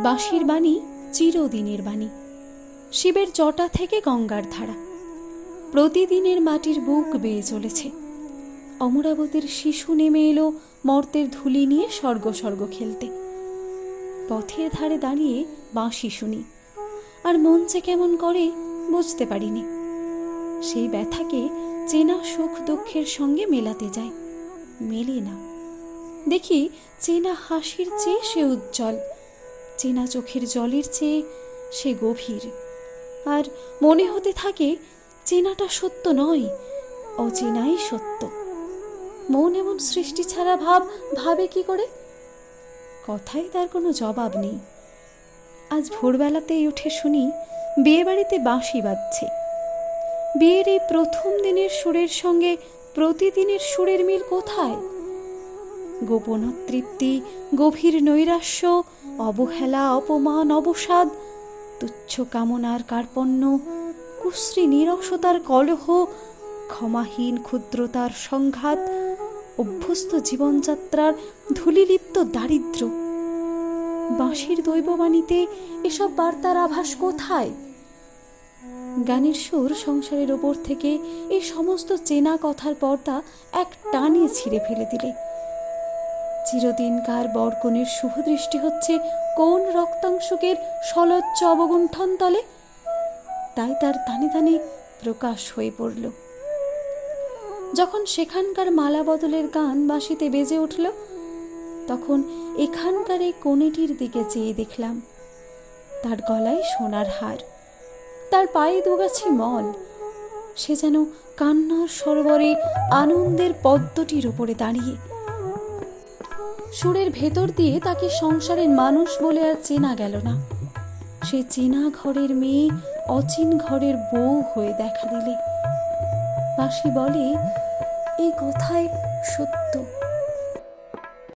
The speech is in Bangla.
বাঁশির বাণী চিরদিনের বাণী। শিবের জটা থেকে গঙ্গার ধারা। প্রতিদিনের মাটির বুক বেয়ে চলেছে। অমরাবতীর শিশু নেমে এলো মর্তের ধুলি নিয়ে স্বর্গ স্বর্গ খেলতে। পথের ধারে দাঁড়িয়ে বাঁশি শুনি। আর মন যে কেমন করে বুঝতে পারিনি। সেই ব্যথাকে চেনা সুখ দুঃখের সঙ্গে মেলাতে যায়। মেলে না। দেখি চেনা হাসির চেয়ে সে উজ্জ্বল। চেনা চোখের জলের চেয়ে সে গভীর। আর মনে হতে থাকে, চেনাটা সত্য নয়, অচেনাই সত্য। মন এমন সৃষ্টি ছাড়া ভাব ভাবে কি করে? কথায় তার কোনো জবাব নেই। আজ ভোরবেলাতেই উঠে শুনি, বিয়েবাড়িতে বাঁশি বাজছে। বিয়ের এই প্রথম দিনের সুরের সঙ্গে প্রতিদিনের সুরের মিল কোথায়? গোপন তৃপ্তি, গভীর নৈরাশ্য, অবহেলা, অপমান, অবসাদ, তুচ্ছ কামনার কার্পণ্য, কুশ্রী নিরসতার কলহ, ক্ষমাহীন ক্ষুদ্রতার সংঘাত, অভ্যস্ত জীবনযাত্রার ধূলিলিপ্ত দারিদ্র্য বাঁশির দৈববাণীতে এসব বার্তার আভাস কোথায়? গানের সুর সংসারের ওপর থেকে এই সমস্ত চেনা কথার পর্দা এক টানে ছিঁড়ে ফেলে দিলে। চিরদিনকার বরকনের শুভদৃষ্টি হচ্ছে কোন রক্তাংশকের সলজ্জ অবগুণ্ঠন তলে? তাই তার তানে তানে প্রকাশ হয়ে পড়ল। যখন সেখানকার মালা বদলের গান বাঁশিতে বেজে উঠল, তখন এখানকার এই কোণেটির দিকে চেয়ে দেখলাম, তার গলায় সোনার হার, তার পায়ে দুগাছি মল, সে যেন কান্নার সরোবরে আনন্দের পদ্মটির উপরে দাঁড়িয়ে সুরের ভেতর দিয়ে তাকে সংসারের মানুষ বলে আর চেনা গেল না। সে চেনা ঘরের মেয়ে, অচিন ঘরের বউ হয়ে দেখা দিলে। বাসি বলে এই কথায় সত্য।